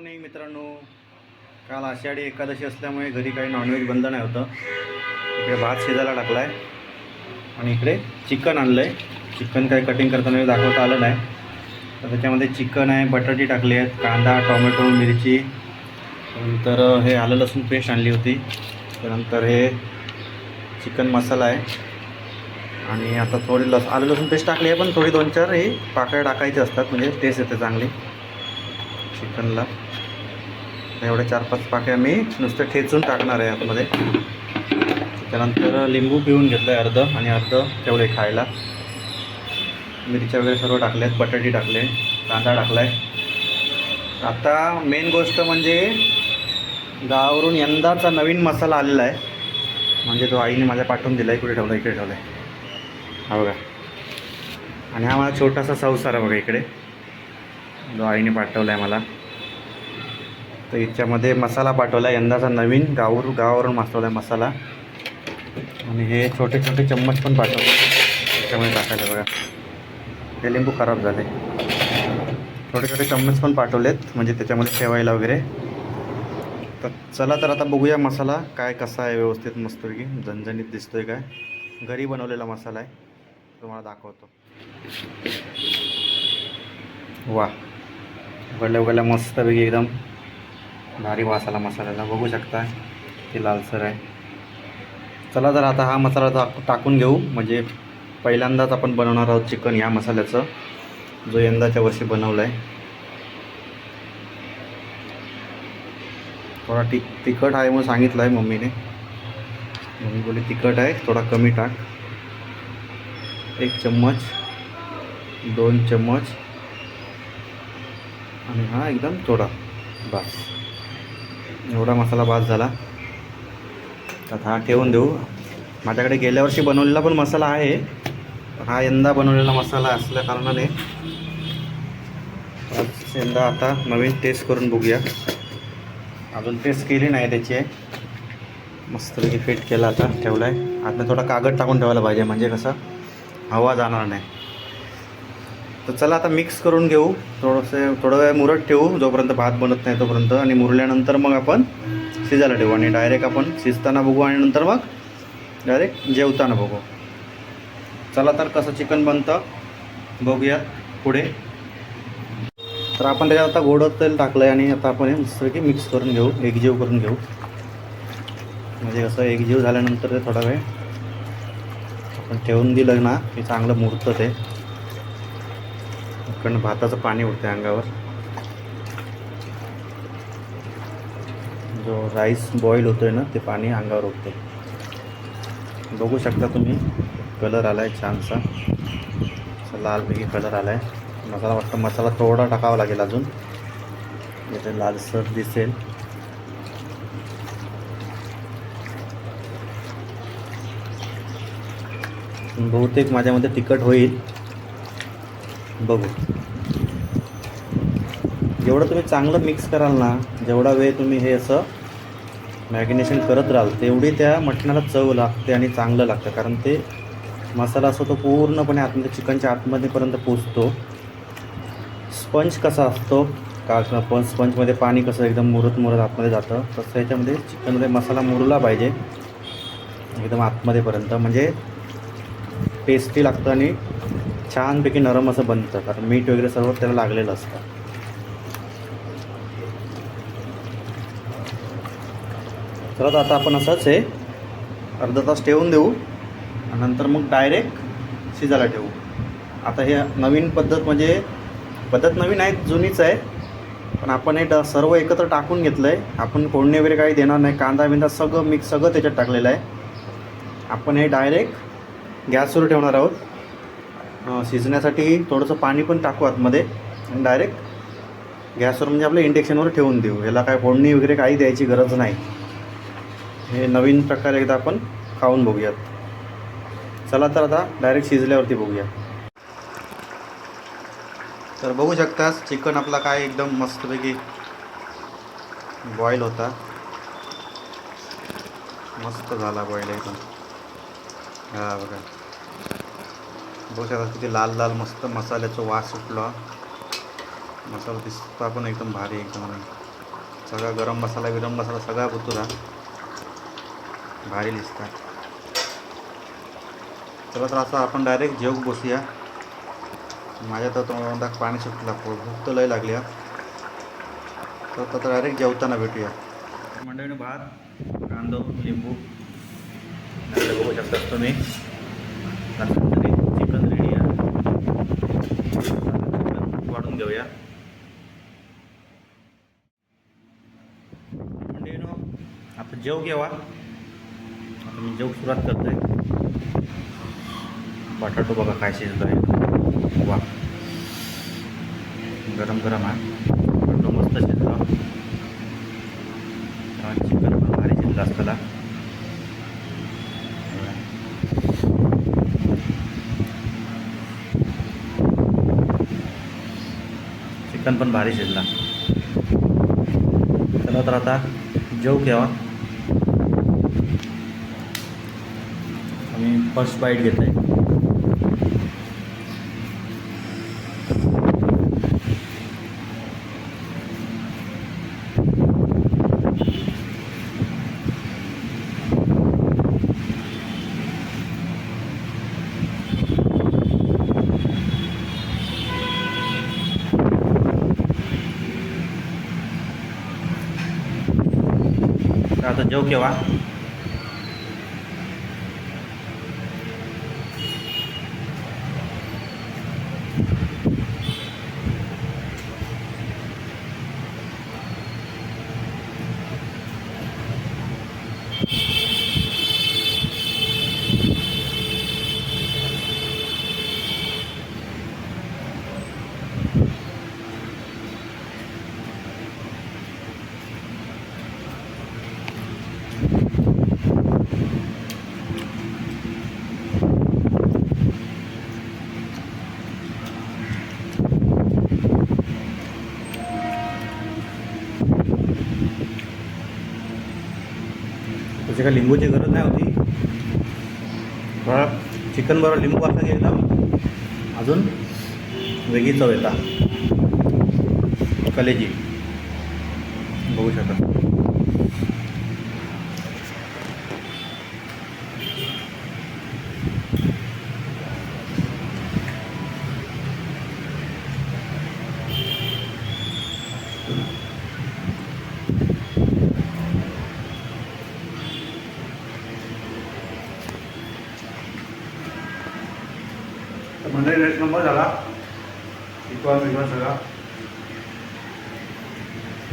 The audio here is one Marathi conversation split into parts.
मॉर्निंग मित्रांनो काल आषाढी एकादशी असल्यामुळे घरी काही नॉनव्हेज बंद नाही होतं. इकडे भात शिजायला टाकला आहे आणि इकडे चिकन आणलं आहे चिकन काही कटिंग करताना दाखवता आलं नाही. तर त्याच्यामध्ये चिकन आहे बटाटी टाकली आहेत कांदा टोमॅटो मिरची. नंतर हे आलं लसूण पेस्ट आणली होती. त्यानंतर हे चिकन मसाला आहे. आणि आता थोडी लस आलं लसूण पेस्ट टाकली आहे पण थोडी दोन चार ही पाकळ्या टाकायची असतात म्हणजे टेस्ट येते चांगली. चिकनला. एवढ्या चार पाच पाक्या मी नुसतं ठेचून टाकणार आहे आतमध्ये. त्यानंतर लिंबू पिळून घेतलं आहे अर्ध आणि अर्ध तेवढे खायला. मिरच्या वगैरे सर्व टाकल्या आहेत बटाटे टाकले कांदा टाकला आहे आता मेन गोष्ट म्हणजे गावावरून यंदाचा नवीन मसाला आलेला आहे. म्हणजे तो आईने माझ्या पाठवून दिला आहे कुठे ठेवला इकडे ठेवला आहे हा बघा. आणि हा माझा छोटासा संसार आहे बघा इकडे. जो आईने पाठवला आहे मला. तर याच्यामध्ये मसाला पाठवला आहे यंदाचा नवीन गावर गावावरून मागवला आहे मसाला. आणि हे छोटे छोटे चम्मच पण पाठवले. त्याच्यामध्ये टाकायला बघा. ते लिंबू खराब झाले. छोटे छोटे चम्मच पण पाठवलेत. म्हणजे त्याच्यामध्ये ठेवायला वगैरे. तर चला तर आता बघूया मसाला काय कसा आहे व्यवस्थित मस्तपैकी. झणझणीत दिसतोय काय. घरी बनवलेला मसाला आहे. तुम्हाला दाखवतो. वा उघडल्या उघडल्या मस्तपैकी एकदम भारी वास आला मसाल्याला बघू शकता. ते लालसर आहे. चला तर आता हा मसाला टाक टाकून घेऊ. म्हणजे पहिल्यांदाच आपण बनवणार आहोत चिकन ह्या मसाल्याचं. जो यंदाच्या वर्षी बनवला आहे थोडा ति तिखट आहे म्हणून सांगितलं आहे मम्मीने. मम्मी बोली तिखट आहे थोडा कमी टाक. एक चम्मच दोन चम्मच. आणि हा एकदम थोडा बास. एवढा मसाला बास झाला. तर हा ठेवून देऊ. माझ्याकडे गेल्या वर्षी बनवलेला पण मसाला आहे. हा यंदा बनवलेला मसाला असल्या कारणाने यंदा आता नवीन टेस्ट करून बघूया. अजून टेस्ट केली नाही त्याची. मस्तपैकी फिट केला आता ठेवला आहे आता थोडा कागद टाकून ठेवायला पाहिजे म्हणजे कसं हवा जाणार नाही. तर चला आता मिक्स करून घेऊ. थोडंसं थोडं वेळ मुरत ठेवू. जोपर्यंत भात बनत नाही तोपर्यंत. आणि मुरल्यानंतर मग आपण शिजायला ठेवू. आणि डायरेक्ट आपण शिजताना बघू आणि नंतर मग डायरेक्ट जेवताना बघू. चला तर कसं चिकन बनतं बघूया पुढे. तर आपण त्याच्यात आता गोडं तेल टाकलं आहे आणि आता आपण हे की मिक्स करून घेऊ. एकजीव करून घेऊ. म्हणजे कसं एकजीव झाल्यानंतर ते थोडा वेळ आपण ठेवून दिलं ना की चांगलं मुरतं ते. कारण भाताचं पाणी उडते अंगावर. जो राईस बॉईल होतोय ना ते पाणी अंगावर उठते बघू शकता तुम्ही कलर आला आहे छानसा लालपैकी कलर आला आहे मसाला वाटतं मसाला थोडा टाकावा लागेल अजून. याचे लालसर दिसेल. बहुतेक माझ्यामध्ये तिखट होईल. बघू. जेवढं तुम्ही चांगलं मिक्स कराल ना जेवढा वेळ तुम्ही हे असं मॅगिनेशन करत राहाल तेवढी त्या मटणाला चव लागते आणि चांगलं लागतं. कारण ते मसाला असतो तो पूर्णपणे आतमध्ये चिकनच्या आतमध्येपर्यंत पोचतो स्पंज कसा असतो? का पण स्पंजमध्ये पाणी कसं एकदम मुरत मुरत आतमध्ये जातं तसं ह्याच्यामध्ये चिकनमध्ये मसाला मुरला पाहिजे. एकदम आतमध्येपर्यंत. म्हणजे टेस्टी लागतं आणि छानपैकी नरम असं बनतं कारण मीठ वगैरे सर्व त्याला लागलेलं असतं. तर आता आपण असंच आहे अर्धा तास ठेवून देऊ आणि नंतर मग डायरेक्ट शिजायला ठेवू. आता हे नवीन पद्धत म्हणजे पद्धत नवीन आहे जुनीच आहे पण आपण हे ड सर्व एकत्र टाकून घेतलं आहे आपण फोडणी वगैरे काही देणार नाही कांदा बिंदा सगळं मिक्स सगळं त्याच्यात टाकलेलं आहे. आपण हे डायरेक्ट गॅसवर ठेवणार आहोत. शिजण्यासाठी थोडंसं पाणी पण टाकू आतमध्ये. आणि डायरेक्ट गॅसवर म्हणजे आपल्या इंडेक्शनवर ठेवून देऊ. याला काय फोडणी वगैरे काही द्यायची गरज नाही. हे नवीन प्रकारे एकदा आपण खाऊन बघूयात. चला तर आता डायरेक्ट शिजल्यावरती बघूया. तर बघू शकतास चिकन आपला काय एकदम मस्तपैकी बॉईल होता. मस्त झाला बॉईल एकदम. हा बघा. बघू शकता किती लाल लाल मस्त मसाल्याचा वास सुटला. मसाला दिसता पण एकदम भारी एकदम सगळा गरम मसाला गरम मसाला सगळा बुतुरा. भारी दिसतात चला तर आता आपण डायरेक्ट जेवू बसूया. माझ्या तर तोंडात पाणी सुटलं भूक तर लय लागली हा. तर आता डायरेक्ट जेवताना भेटूया. मंडळीने भात कांदो लिंबू. बघू शकतात तुम्ही नंतर चिकन रेडी आहे चिकन वाढून घेऊया मंडळीनो आता जेव घेवा आता मी जेव सुरुवात करतोय. बटाटो बघा काय शिजलो आहे वा. गरम गरम आहे बटाटो मस्त शिजला. चिकन पण भारी शिजला असताना चिकन पण भारी शिजला. चला तर आता जेव घ्यावा फर्स्ट बाईट घेत आहे तर आता जेव केव्हा? त्याची लिंबूची गरज नाही होती. थोडा चिकन बरोबर लिंबू असं की एकदम अजून वेगळी चव येता. कलेजी. बघू शकता. म्हणजे मंडळी रेट नंबर झाला इकवा बिकवा सगळा.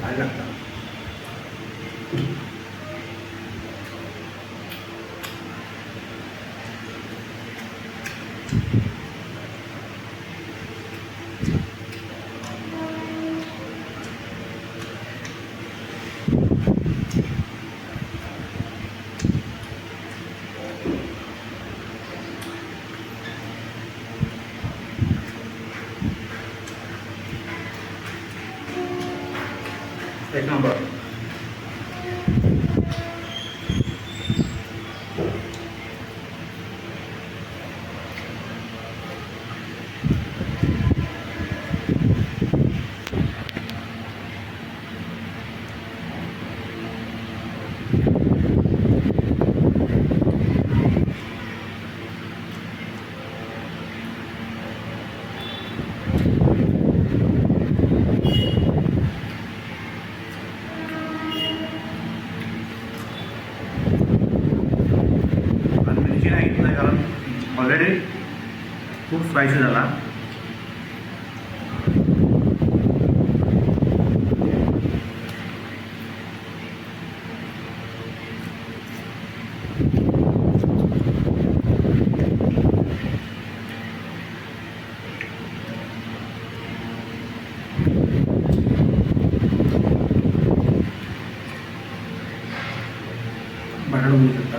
काय लागतं एक नंबर आणि मिरची नाही घेतलं कारण ऑलरेडी खूप स्पायसी झाला बटाटा बघू शकता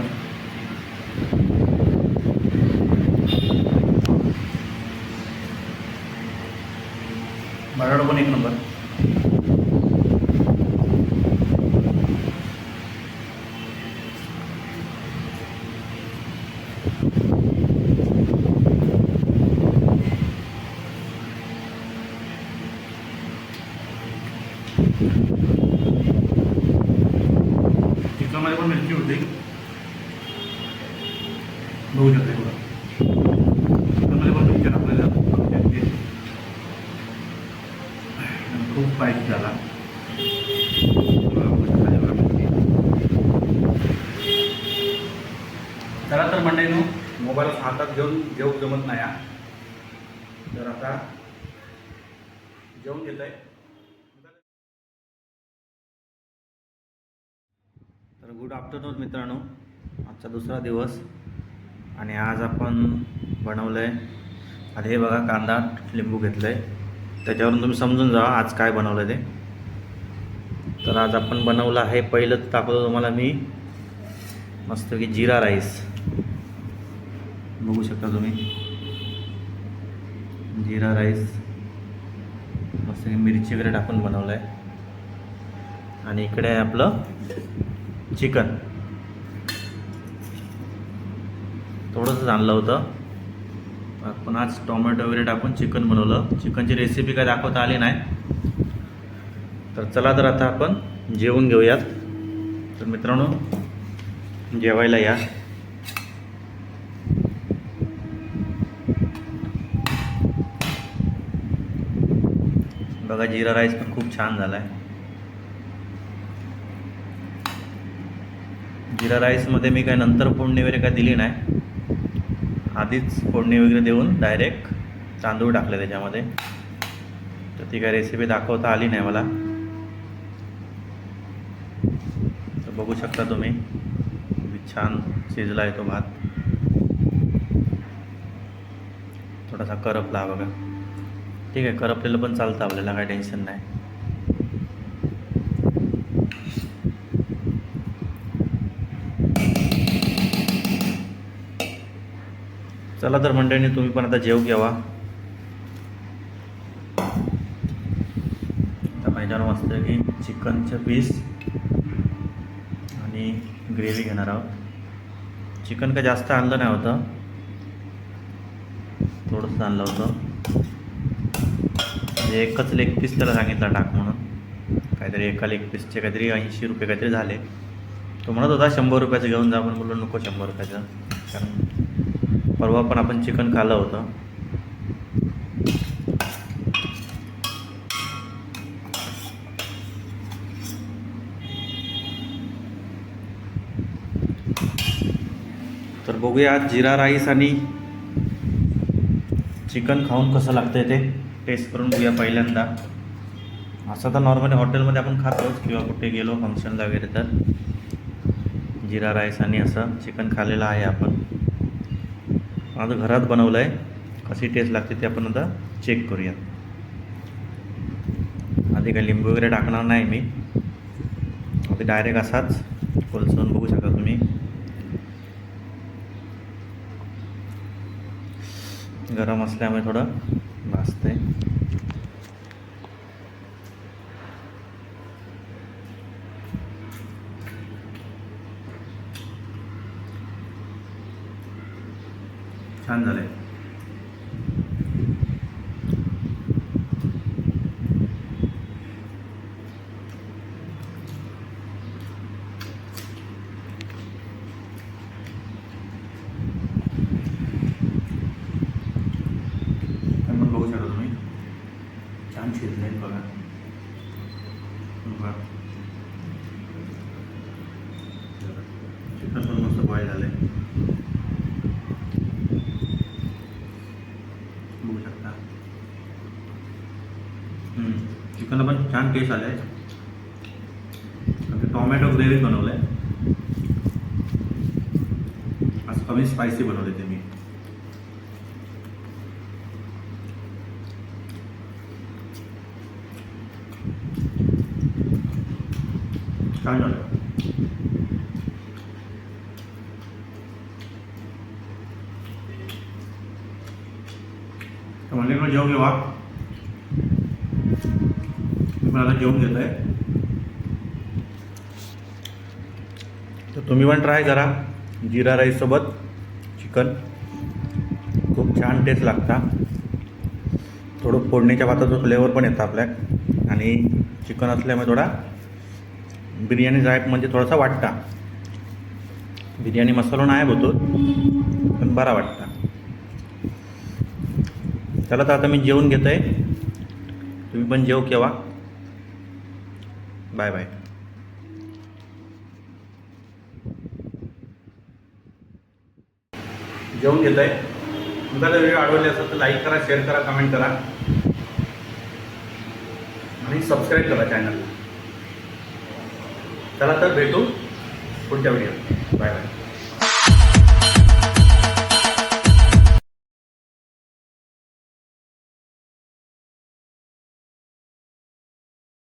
बटाटा पण एक नंबर चिकनमध्ये पण मिरची होती बघू शकते पुढं चिकनमध्ये पण मिरची टाकलेली आहे. आणि खूप स्पायसी झाला बघा, बघू शकता एवढा मिरची. चला तर मंडळीनो. मोबाईल हातात घेऊन जेवू जमत नाही. तर आता जेवून घेत आहे तर गुड आफ्टरनून मित्रांनो. आजचा दुसरा दिवस. आणि आज आपण बनवलं आहे आधी हे बघा कांदा लिंबू घेतलं आहे त्याच्यावरून तुम्ही समजून जा आज काय बनवलं ते. तर आज आपण बनवलं आहे पहिलं दाखवतो तुम्हाला मी. मस्तपैकी जिरा राईस. बघू शकता तुम्ही. जिरा राईस. मस्त मिरची वगैरे टाकून बनवलं आहे आणि इकडे आहे आपलं चिकन. थोडंसंच आणलं होतं. आपण आज टोमॅटो वगैरे टाकून चिकन बनवलं. चिकनची रेसिपी काय दाखवता आली नाही. तर चला तर आता आपण जेवून घेऊयात. तर मित्रांनो जेवायला या. बघा जिरा राईस पण खूप छान झाला आहे जिरा राईसमध्ये मी काय नंतर फोडणी वगैरे काय दिली नाही. आधीच फोडणी वगैरे देऊन डायरेक्ट तांदूळ टाकले त्याच्यामध्ये. तर ती काय रेसिपी दाखवता आली नाही मला. तर बघू शकता तुम्ही. छान शिजला आहे तो भात. थोडासा करपला बघा. ठीक आहे करपलेलं पण चालतं आपल्याला काय टेन्शन नाही. चला तर मंडळीने तुम्ही पण आता जेव घ्यावा. आता पाहिजे मस्त की चिकनचं पीस. आणि ग्रेव्ही घेणार आहोत. चिकन काय जास्त आणलं नाही होतं. थोडंसं आणलं होतं. म्हणजे एकच लेग पीस त्याला सांगितला टाक म्हणून. काहीतरी एका लेग पीसचे काहीतरी ऐंशी रुपये काहीतरी झाले. तो म्हणत होता शंभर रुपयाचं घेऊन जा. आपण बोललो नको शंभर रुपयाचं. कारण परवा पण आपण चिकन खाल्लं होतं. बघूया जिरा राईस आणि चिकन खाऊन कसं लागतं आहे ते टेस्ट करून बघूया पहिल्यांदा. असं तर नॉर्मली हॉटेलमध्ये आपण खातोच किंवा कुठे गेलो फंक्शनला वगैरे तर. जिरा राईस आणि असं चिकन खाल्लेलं आहे आपण. आता घरात बनवलं आहे कशी टेस्ट लागते ते आपण आता चेक करूया. आधी काही लिंबू वगैरे टाकणार नाही मी. आधी डायरेक्ट असाच. कोलसून बघू शकता तुम्ही. गरम असल्यामुळे थोडं भाजते छान झालंय पण मग बघू शकता तुम्ही छान शिजले बघा बघा चिकन पण मस्त बॉईल झालं आहे बघू शकता चिकनला पण छान टेस्ट आलं. आहे टॉमॅटो ग्रेव्ही बनवलं आहे आज कमी स्पायसी बनवले ते मी. छान झालं? तर म्हणजे जेवून घेवा कोणाला घेऊन आता आहे. तर तुम्ही पण ट्राय करा. जिरा राईससोबत चिकन. खूप छान टेस्ट लागता. थोडं फोडणीच्या भाताचं फ्लेवर पण येतं आपल्या. आणि चिकन असल्यामुळे थोडा बिर्याणी जायक म्हणजे थोडासा वाटता. बिर्याणी मसालो नाही होतो पण बरा वाटता. चला तर आता मी जेवून घेतो आहे तुम्ही पण जेव केव्हा. बाय बाय जेवून घेत आहे तुम्हाला व्हिडिओ आवडले असेल तर लाईक करा शेअर करा कमेंट करा. आणि सबस्क्राईब करा चॅनल चला तर भेटू पुढच्या व्हिडिओ बाय बाय